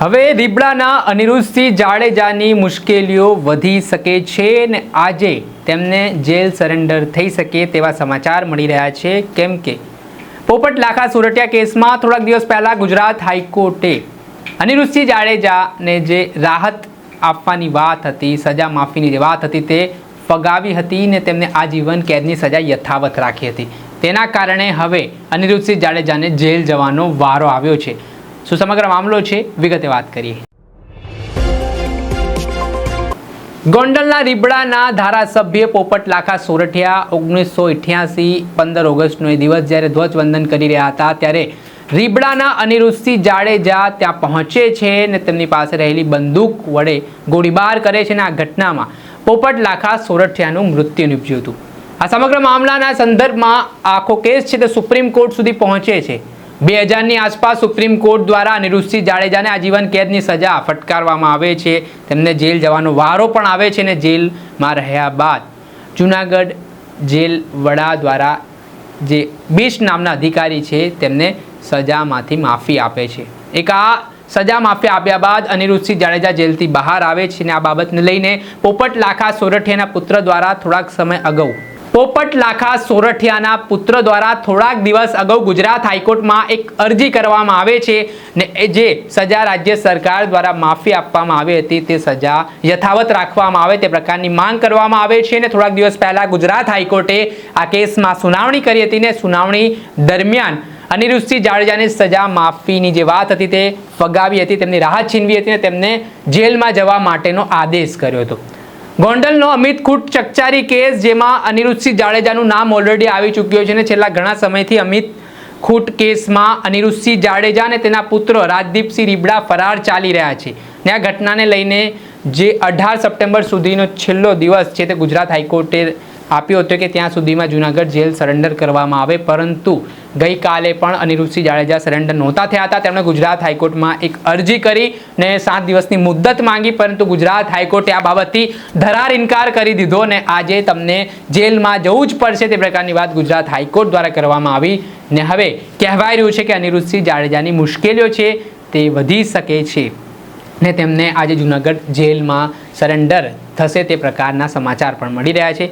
હવે રીબડાના અનિરુદ્ધસિંહ જાડેજાની મુશ્કેલીઓ વધી શકે છે ને આજે તેમને જેલ સરેન્ડર થઈ શકે તેવા સમાચાર મળી રહ્યા છે. કેમ કે પોપટ લાખા સુરટિયા કેસમાં થોડાક દિવસ પહેલા ગુજરાત હાઈકોર્ટે અનિરુદ્ધસિંહ જાડેજાને જે રાહત આપવાની વાત હતી, સજા માફીની જે વાત હતી તે ફગાવી હતી ને તેમને આજીવન કેદની સજા યથાવત રાખી હતી. તેના કારણે હવે અનિરુદ્ધસિંહ જાડેજાને જેલ જવાનો વારો આવ્યો છે. શું સમગ્ર મામલો છે. વિગતે વાત કરીએ. ગોંડલના રીબડાના ધારાસભ્ય પોપટ લાખા સોરઠિયા ઓગણીસો અઠ્યાસી પંદર ઓગસ્ટનો એ દિવસ જ્યારે ધ્વજવંદન કરી રહ્યા હતા, ત્યારે રીબડાના અનિરુદ્ધસિંહ જાડેજા ત્યાં પહોંચે છે ને તેમની પાસે રહેલી બંદૂક વડે ગોળીબાર કરે છે ને આ ઘટનામાં પોપટ લાખા સોરઠિયાનું મૃત્યુ નીપજ્યું હતું. આ સમગ્ર મામલાના સંદર્ભમાં આખો કેસ છે તે સુપ્રીમ કોર્ટ સુધી પહોંચે છે. બે હજારની આસપાસ સુપ્રીમ કોર્ટ દ્વારા અનિરુદ્ધસિંહ જાડેજાને આજીવન કેદની સજા ફટકારવામાં આવે છે. તેમને જેલ જવાનો વારો પણ આવે છે ને જેલમાં રહ્યા બાદ. જુનાગઢ જેલ વડા દ્વારા જે બીશ નામના અધિકારી છે તેમને સજામાંથી માફી આપે છે. એક આ સજા માફી આપ્યા બાદ અનિરુદ્ધસિંહ જાડેજા જેલથી બહાર આવે છે અને આ બાબતને લઈને પોપટ લાખા સોરઠિયાના પુત્ર દ્વારા થોડાક સમય અગાઉ પોપટ લાખા સોરઠિયાના પુત્ર દ્વારા થોડાક દિવસ અગાઉ ગુજરાત હાઈકોર્ટમાં એક અરજી કરવામાં આવે છે ને જે સજા રાજ્ય સરકાર દ્વારા માફી આપવામાં આવી હતી તે સજા યથાવત રાખવામાં આવે તે પ્રકારની માંગ કરવામાં આવે છે ને થોડાક દિવસ પહેલાં ગુજરાત હાઈકોર્ટે આ કેસમાં સુનાવણી કરી હતી ને સુનાવણી દરમિયાન અનિરુદ્ધસિંહ જાડેજાની સજા માફીની જે વાત હતી તે ફગાવી હતી, તેમની રાહત છીનવી હતી અને તેમને જેલમાં જવા માટેનો આદેશ કર્યો હતો. ગોંડલનો અમિત ખૂટ ચકચારી કેસ, જેમાં અનિરુદ્ધસિંહ જાડેજાનું નામ ઓલરેડી આવી ચૂક્યું છે અને છેલ્લા ઘણા સમયથી અમિત ખૂટ કેસમાં અનિરુદ્ધસિંહ જાડેજા અને તેના પુત્ર રાજદીપસિંહ રીબડા ફરાર ચાલી રહ્યા છે. ને આ ઘટનાને લઈને જે અઢાર સપ્ટેમ્બર સુધીનો છેલ્લો દિવસ છે તે ગુજરાત હાઈકોર્ટે આપ્યો હતો કે ત્યાં સુધીમાં જુનાગઢ જેલ સરેન્ડર કરવામાં આવે, પરંતુ ગઈકાલે પણ અનિરુદ્ધસિંહ જાડેજા સરેન્ડર નહોતા થયા હતા. તેમણે ગુજરાત હાઈકોર્ટમાં એક અરજી કરી ને સાત દિવસની મુદ્દત માંગી, પરંતુ ગુજરાત હાઈકોર્ટે આ બાબતથી ધરાર ઇનકાર કરી દીધો ને આજે તમને જેલમાં જવું જ પડશે તે પ્રકારની વાત ગુજરાત હાઈકોર્ટ દ્વારા કરવામાં આવી. ને હવે કહેવાય રહ્યું છે કે અનિરુદ્ધસિંહ જાડેજાની મુશ્કેલીઓ છે તે વધી શકે છે ને તેમને આજે જુનાગઢ જેલમાં સરેન્ડર થશે તે પ્રકારના સમાચાર પણ મળી રહ્યા છે.